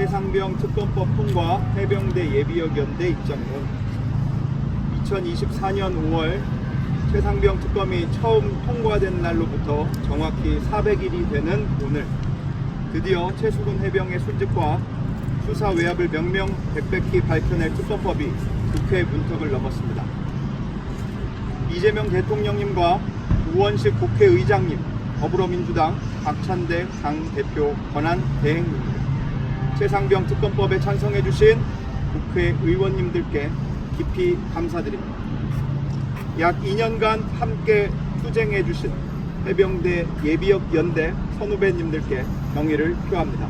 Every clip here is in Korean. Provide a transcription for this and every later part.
최상병 특검법 통과 해병대 예비역 연대 입장문 2024년 5월 최상병 특검이 처음 통과된 날로부터 정확히 400일이 되는 오늘 드디어 최수근 해병의 순직과 수사 외압을 명명 백백히 밝혀낼 특검법이 국회 문턱을 넘었습니다. 이재명 대통령님과 우원식 국회의장님, 더불어민주당 박찬대 당대표 권한 대행님, 최상병 특검법에 찬성해 주신 국회 의원님들께 깊이 감사드립니다. 약 2년간 함께 투쟁해 주신 해병대 예비역 연대 선후배님들께 경의를 표합니다.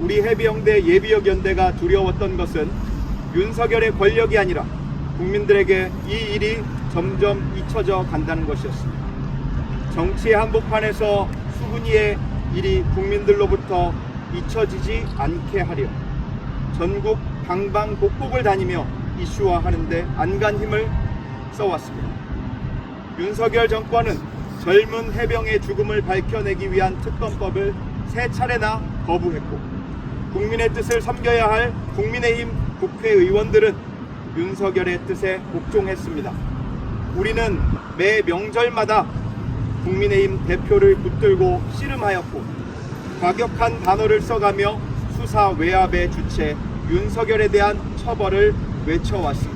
우리 해병대 예비역 연대가 두려웠던 것은 윤석열의 권력이 아니라 국민들에게 이 일이 점점 잊혀져 간다는 것이었습니다. 정치의 한복판에서 수근이의 일이 국민들로부터 잊혀지지 않게 하려 전국 방방곡곡을 다니며 이슈화하는데 안간 힘을 써왔습니다. 윤석열 정권은 젊은 해병의 죽음을 밝혀내기 위한 특검법을 세 차례나 거부했고 국민의 뜻을 섬겨야 할 국민의힘 국회의원들은 윤석열의 뜻에 복종했습니다. 우리는 매 명절마다 국민의힘 대표를 붙들고 씨름하였고 과격한 단어를 써가며 수사 외압의 주체 윤석열에 대한 처벌을 외쳐왔습니다.